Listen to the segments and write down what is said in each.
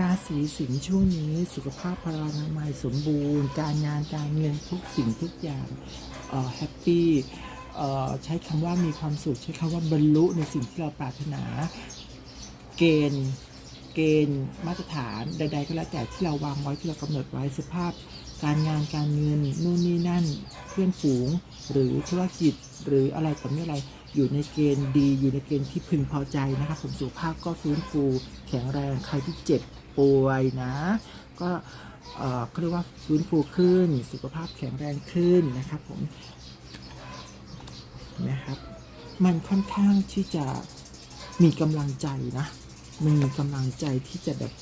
ราศีสิงห์ช่วงนี้สุขภาพพลานามัยสมบูรณ์ การงานการเงินทุกสิ่งทุกอย่างแฮปปี้ใช้คำว่ามีความสุขใช้คำว่าบรรลุในสิ่งที่เราปรารถนา เกณฑ์เกณฑ์มาตรฐานใด ๆ ก็แล้วแต่ที่เราวางไว้ที่เรากำหนดไว้สภาพ การงานการเงินนู่นนี่นั่นเพื่อนฝูง หรือธุรกิจหรืออะไรต่อไม่อะไรอยู่ในเกณฑ์ดี อยู่ในเกณฑ์ที่พึงพอใจนะครับผมสุขภาพก็ฟื้นฟู แข็งแรงใครที่เจ็บ ป่วยนะ ก็เอ่อเขาเรียกว่าฟื้นฟูขึ้น สุขภาพแข็งแรงขึ้นนะครับผมนะครับ มันค่อนข้างที่จะมีกำลังใจนะมันมีกำลังใจที่จะแบบ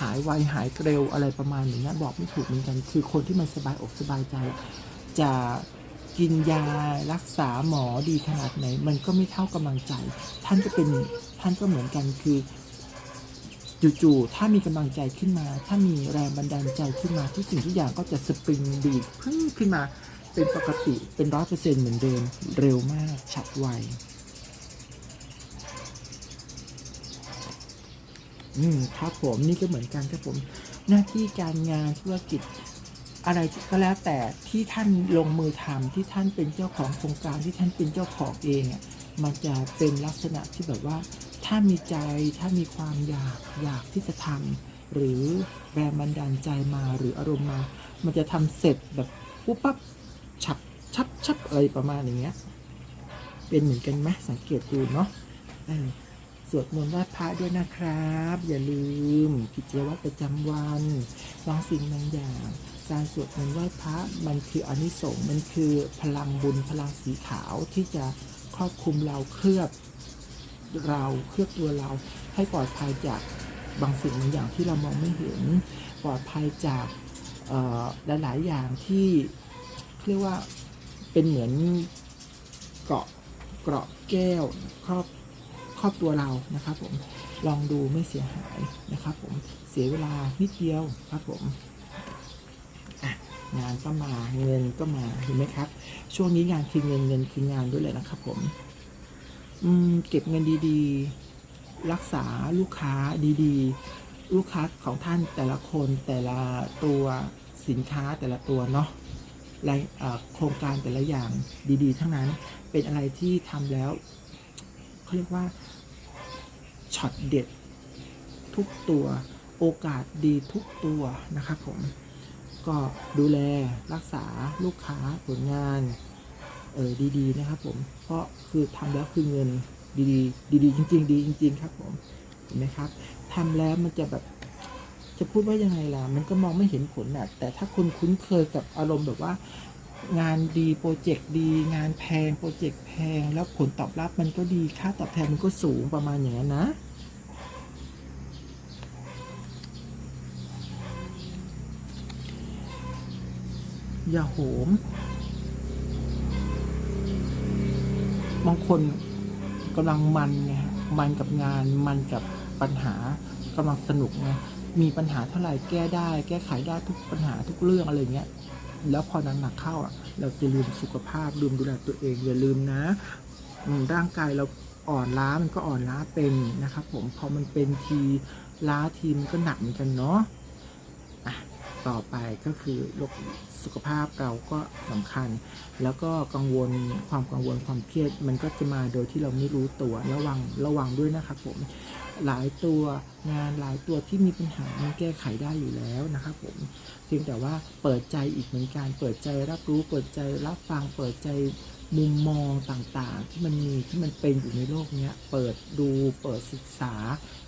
หายไวหายเร็วอะไรประมาณอย่างนี้ยบอกไม่ถูกเหมือนกัน คือคนที่มันสบายอกสบายใจ จะกินยารักษาหมอดีขนาดไหน มันก็ไม่เท่ากำลังใจ ท่านก็เป็นท่านก็เหมือนกันคือ จู่ๆ ถ้ามีกำลังใจขึ้นมา ถ้ามีแรงบันดาลใจขึ้นมา ทุกสิ่งทุกอย่างก็จะสปริงดีดพึ่งขึ้นมา เป็นปกติ เป็นร้อยเปอร์เซ็นต์เหมือนเดิม เร็วมาก ฉับไว อืม ครับผม นี่ก็เหมือนกันครับผม หน้าที่การงานธุรกิจ อะไรก็แล้วแต่ที่ท่านลงมือทำที่ท่านเป็นเจ้าของโครงการที่ท่านเป็นเจ้าของเองอะมันจะเป็นลักษณะที่แบบว่า ถ้ามีใจถ้ามีความอยากอยากที่จะทำหรือแรงบันดาลใจมาหรืออารมณ์มา มันจะทำเสร็จแบบปุ๊บปั๊บฉับชับชับอะไรประมาณอย่างเงี้ย เป็นเหมือนกันไหมสังเกตดูเนาะสวดมนต์ไหว้พระด้วยนะครับ อย่าลืมกิจวัตรประจำวันบางสิ่งบางอย่าง การสวดมนต์ไหว้พระมันคืออนิสงส์มันคือพลังบุญพลังสีขาวที่จะครอบคลุมเราเคลือบ เราเคลือบตัวเราให้ปลอดภัยจากบางสิ่งบางอย่างที่เรามองไม่เห็น ปลอดภัยจากหลาย ๆ อย่างที่เรียกว่าเป็นเหมือนเกาะเกราะแก้วครอบครอบตัวเรานะครับผมลองดูไม่เสียหายนะครับผมเสียเวลานิดเดียวครับผมงานก็มาเงินก็มาเห็นไหมครับ ช่วงนี้งานคือเงินเงินคืองานด้วยเลยนะครับผม อืมเก็บเงินดีๆ รักษาลูกค้าดีๆ ลูกค้าของท่านแต่ละคนแต่ละตัวสินค้าแต่ละตัวเนาะรายโครงการแต่ละอย่างดีๆ ทั้งนั้นเป็นอะไรที่ทำแล้วเขาเรียกว่าช็อตเด็ดทุกตัวโอกาสดีทุกตัวนะครับผม ก็ดูแลรักษาลูกค้าผลงาน เออดีๆนะครับผม เพราะคือทำแล้วคือเงินดีๆ ดีๆ จริง ๆ ดีจริง ๆ ครับผมเห็นไหมครับทำแล้วมันจะแบบจะพูดว่ายังไงล่ะ มันก็มองไม่เห็นผลอะแต่ถ้าคุณคุ้นเคยกับอารมณ์แบบว่า งานดีโปรเจกต์ดี งานแพงโปรเจกต์แพง แล้วผลตอบรับมันก็ดีค่าตอบแทนมันก็สูงประมาณอย่างนั้นนะอย่าโหม บางคนกำลังมันไงมันกับงานมันกับปัญหากำลังสนุกไงมีปัญหาเท่าไหร่แก้ได้ แก้ไขได้ทุกปัญหาทุกเรื่องอะไรเงี้ยแล้วพอหนักเข้าอะ เราจะลืมสุขภาพลืมดูแลตัวเองอย่าลืมนะร่างกายเราอ่อนล้ามันก็อ่อนล้าเป็นนะครับผมพอมันเป็นทีล้าทีมันก็หนักเหมือนกันเนาะอะต่อไปก็คือโรค สุขภาพเราก็สำคัญ แล้วก็กังวลความกังวลความเครียด มันก็จะมาโดยที่เราไม่รู้ตัวระวังระวังด้วยนะครับผมหลายตัวงานหลายตัวที่มีปัญหามันแก้ไขได้อยู่แล้วนะครับผมเพียงแต่ว่าเปิดใจอีกเหมือนกันเปิดใจรับรู้ เปิดใจรับฟัง เปิดใจมุมมองต่างๆ ที่มันมีที่มันเป็นอยู่ในโลกนี้เปิดดูเปิดศึกษา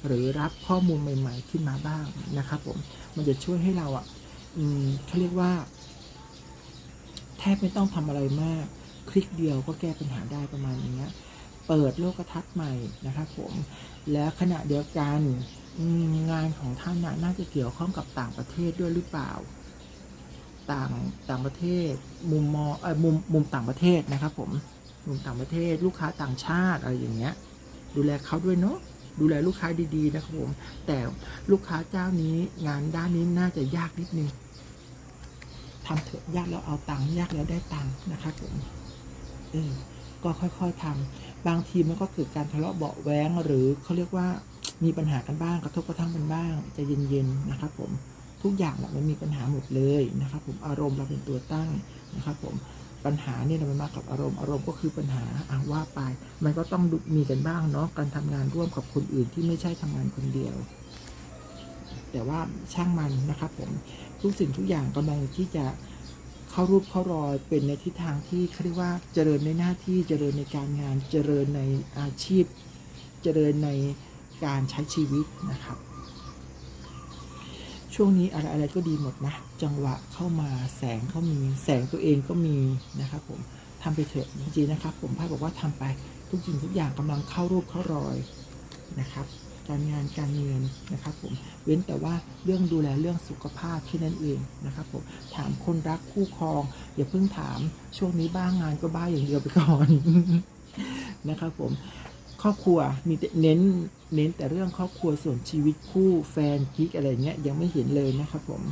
หรือรับข้อมูลใหม่ ๆ ขึ้นมาบ้างนะครับผมมันจะช่วยให้เราอะอืมเขาเรียกว่า แทบไม่ต้องทำอะไรมาก คลิกเดียวก็แก้ปัญหาได้ประมาณอย่างเงี้ยเปิดโลกทัศน์ใหม่นะครับผม แล้วขณะเดียวกันงานของท่านน่ะน่าจะเกี่ยวข้องกับต่างประเทศด้วยหรือเปล่า ต่างต่างประเทศ มุมมองเออมุมมุมต่างประเทศนะครับผมมุมต่างประเทศ ลูกค้าต่างชาติอะไรอย่างเงี้ย ดูแลเขาด้วยเนาะดูแลลูกค้าดีๆนะครับผม แต่ลูกค้าเจ้านี้งานด้านนี้น่าจะยากนิดนึง ทำเถอะยากแล้วเอาตังค์ยากแล้วได้ตังค์นะครับผมเออก็ค่อยๆทำบางทีมันก็เกิดการทะเลาะเบาะแว้งหรือเขาเรียกว่ามีปัญหากันบ้างกระทบกระทั่งกันบ้างจะเย็นๆนะครับผมทุกอย่างแหละมันมีปัญหาหมดเลยนะครับ ผมอารมณ์เราเป็นตัวตั้งนะครับ ผมปัญหาเนี่ยมันมากับอารมณ์อารมณ์ก็คือปัญหาอะว่าไป มันก็ต้องมีกันบ้างเนาะการทำงานร่วมกับคนอื่นที่ไม่ใช่ทำงานคนเดียว แต่ว่าช่างมันนะครับผม ทุกสิ่งทุกอย่างกำลังที่จะเข้ารูปเข้ารอยเป็นในทิศทางที่เขาเรียกว่าเจริญในหน้าที่เจริญในการงานเจริญในอาชีพ เจริญในการใช้ชีวิตนะครับ ช่วงนี้อะไรอะไรก็ดีหมดนะ จังหวะเข้ามาแสงเขามีแสงตัวเองก็มีนะครับผมทำไปเถอะจริงๆนะครับ ผมพ่ายบอกว่าทำไปทุกสิ่งทุกอย่างกำลังเข้ารูปเข้ารอยนะครับ การงานการเงินนะครับผมเว้นแต่ว่าเรื่องดูแลเรื่องสุขภาพแค่นั้นเองนะครับผมถามคนรักคู่ครองอย่าเพิ่งถามช่วงนี้บ้างงานก็บ้าอย่างเดียวไปก่อนนะครับผมครอบครัวมีแต่เน้นเน้นแต่เรื่องครอบครัวส่วนชีวิตคู่แฟนกิ๊กอะไรเงี้ยยังไม่เห็นเลยนะครับผม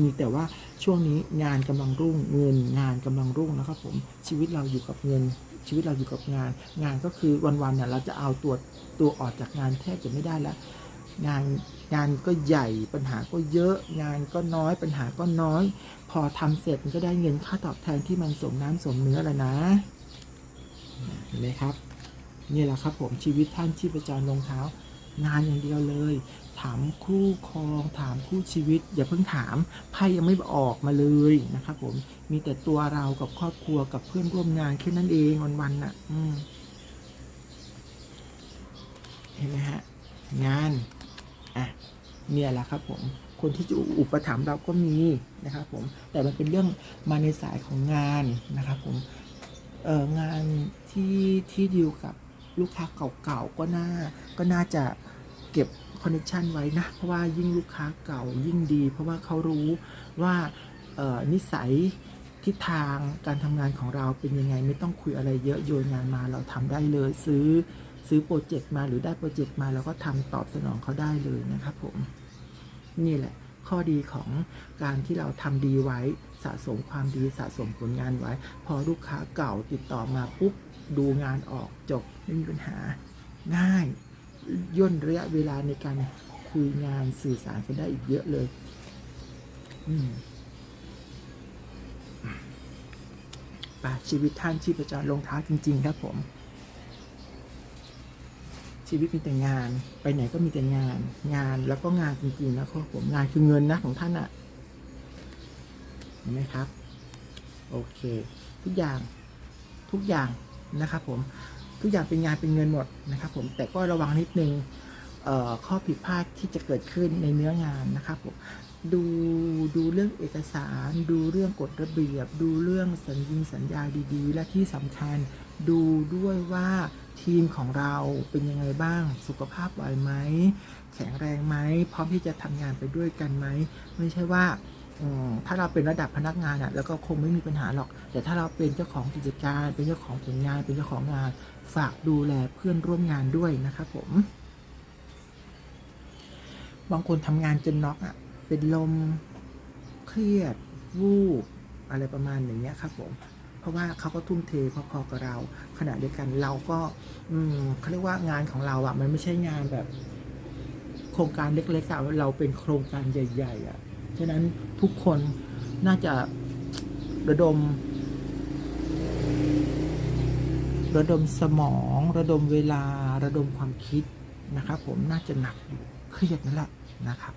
มีแต่ว่าช่วงนี้งานกำลังรุ่งเงินงานกำลังรุ่งนะครับผมชีวิตเราอยู่กับเงิน ชีวิตเราอยู่กับงาน งานก็คือวันๆเนี่ยเราจะเอาตัวตัวออกจากงานแทบจะไม่ได้แล้ว งานงานก็ใหญ่ปัญหาก็เยอะ งานก็น้อยปัญหาก็น้อย พอทำเสร็จมันก็ได้เงินค่าตอบแทนที่มันสมน้ำสมเนื้อแล้วนะเห็นไหมครับนี่แหละครับผมชีวิตท่านชีพจรลงเท้า งานอย่างเดียวเลย ถามคู่ครองถามคู่ชีวิต อย่าเพิ่งถามไพ่ยังไม่ออกมาเลยนะครับผมมีแต่ตัวเรากับครอบครัวกับเพื่อนร่วมงานแค่นั้นเองวันๆน่ะเห็นไหมฮะงานอะเนี่ยแหละครับผมคนที่จะอุปถัมภ์เราก็มีนะครับผมแต่มันเป็นเรื่องมาในสายของงานนะครับผมเอองานที่ที่ดีลกับลูกค้าเก่าๆก็น่าก็น่าจะ เก็บคอนเนคชันไว้นะ เพราะว่ายิ่งลูกค้าเก่ายิ่งดี เพราะว่าเขารู้ว่านิสัยทิศทางการทำงานของเราเป็นยังไง ไม่ต้องคุยอะไรเยอะโยนงานมาเราทำได้เลย ซื้อซื้อโปรเจกต์มาหรือได้โปรเจกต์มาเราก็ทำตอบสนองเขาได้เลยนะครับผม นี่แหละข้อดีของการที่เราทำดีไว้สะสมความดีสะสมผลงานไว้ พอลูกค้าเก่าติดต่อมาปุ๊บดูงานออกจบไม่มีปัญหาง่าย ย่นระยะเวลาในการคุยงานสื่อสารกันได้อีกเยอะเลยป่ะชีวิตท่านชีพจรลงท้าจริง ๆ ครับผม ชีวิตมีแต่งาน ไปไหนก็มีแต่งาน งานแล้วก็งานจริงๆนะครับผมงานคือเงินนะของท่านอะเห็นไหมครับ โอเค ทุกอย่างทุกอย่างนะครับผม ทุกอย่างเป็นงานเป็นเงินหมดนะครับผมแต่ก็ระวังนิดนึงข้อผิดพลาดที่จะเกิดขึ้นในเนื้องานนะครับผมดูดูเรื่องเอกสาร ดูเรื่องกฎระเบียบ ดูเรื่องสัญญิงสัญญาดีๆ และที่สำคัญ ดูด้วยว่าทีมของเราเป็นยังไงบ้าง สุขภาพไหวไหม แข็งแรงไหมพร้อมที่จะทำงานไปด้วยกันไหม ไม่ใช่ว่า ถ้าเราเป็นระดับพนักงานอะแล้วก็คงไม่มีปัญหาหรอก แต่ถ้าเราเป็นเจ้าของกิจการ เป็นเจ้าของผลงาน เป็นเจ้าของงาน ฝากดูแลเพื่อนร่วมงานด้วยนะครับผม บางคนทำงานจนน็อกอะ เป็นลมเครียด วูบอะไรประมาณอย่างเงี้ยครับผมเพราะว่าเขาก็ทุ่มเทพอๆกับเราขณะเดียวกันเราก็อืมเขาเรียกว่างานของเราอะ มันไม่ใช่งานแบบ โครงการเล็กๆอะเราเป็นโครงการใหญ่ ๆอะ ฉะนั้นทุกคนน่าจะระดม ระดมสมอง ระดมเวลา ระดมความคิดนะครับ ผมน่าจะหนักอยู่เครียดนั่นแหละนะครับ